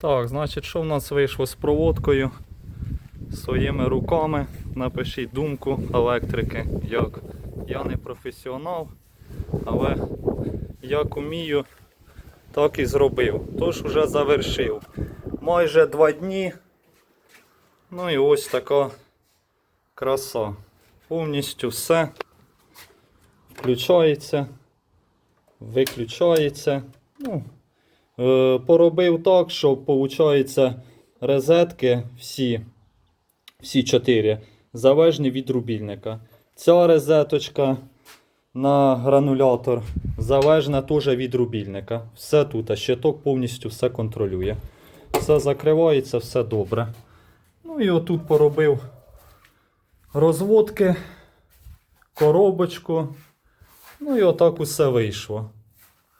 Так, значить, що в нас вийшло з проводкою? Своїми руками. Напишіть думку електрики. Як я не професіонал, але як умію, так і зробив. Тож вже завершив. Майже два дні. Ну і ось така краса. Повністю все включається, виключається. Ну, поробив так, що виходить, розетки всі, всі чотири залежні від рубільника. Ця розеточка на гранулятор залежна теж від рубільника. Все тут, а щиток повністю все контролює. Все закривається, все добре. Ну і отут поробив розводки, коробочку. Ну і отак усе вийшло.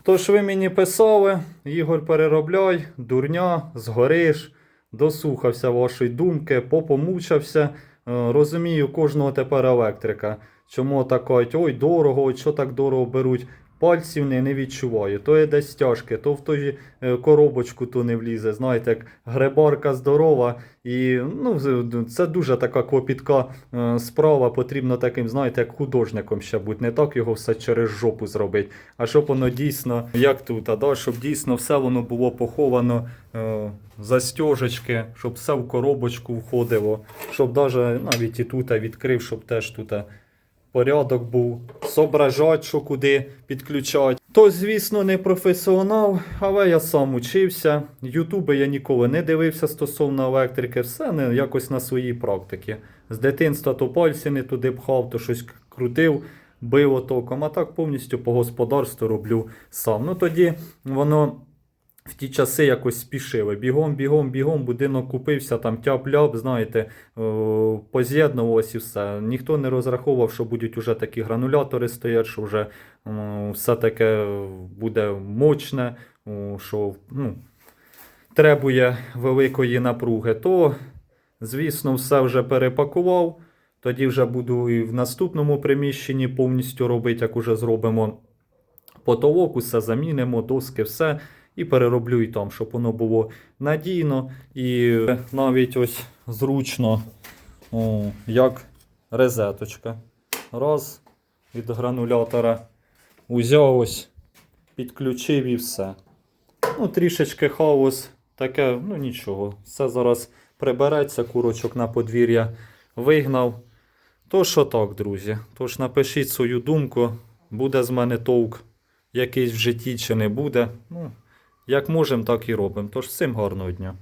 Тож ви мені писали, Ігор переробляй, дурня, згориш, дослухався вашої думки, попомучався. Е, Розумію кожного тепер електрика. Чому так кажуть, ой, дорого, що так дорого беруть. Пальців не, не відчуваю. То є десь тяжке, то в ж е, коробочку то не влізе. Знаєте, як гребарка здорова. І ну, це дуже така клопітка е, справа. Потрібно таким, знаєте, як художником ще бути. Не так його все через жопу зробити, а щоб воно дійсно, як тут, а да, щоб дійсно все воно було поховано е, застіжечки, щоб все в коробочку входило, щоб навіть і тут відкрив, щоб теж тут порядок був, соображать, що куди підключати. То, звісно, не професіонал, але я сам учився. Ютуби я ніколи не дивився стосовно електрики, все не якось на своїй практиці. З дитинства то пальці не туди пхав, то щось крутив, бив током, а так повністю по господарству роблю сам. Ну тоді воно. В ті часи якось спішили. Бігом, бігом, бігом, будинок купився, там тяп-ляп, знаєте, о, поз'єднувалось і все. Ніхто не розраховував, що будуть уже такі гранулятори стоять, що вже все таке буде мощне, що ну, требує великої напруги. То, звісно, все вже перепакував. Тоді вже буду і в наступному приміщенні повністю робити, як уже зробимо потолок, усе замінимо, доски, все. І перероблю і там, щоб воно було надійно і навіть ось зручно, о, як розеточка. Раз від гранулятора узяв ось, підключив і все. Ну, трішечки хаос, таке, ну нічого. Все зараз прибереться, курочок на подвір'я вигнав. То що так, друзі. Тож напишіть свою думку, буде з мене толк якийсь в житті чи не буде. Ну, як можемо, так і робимо. Тож всім гарного дня.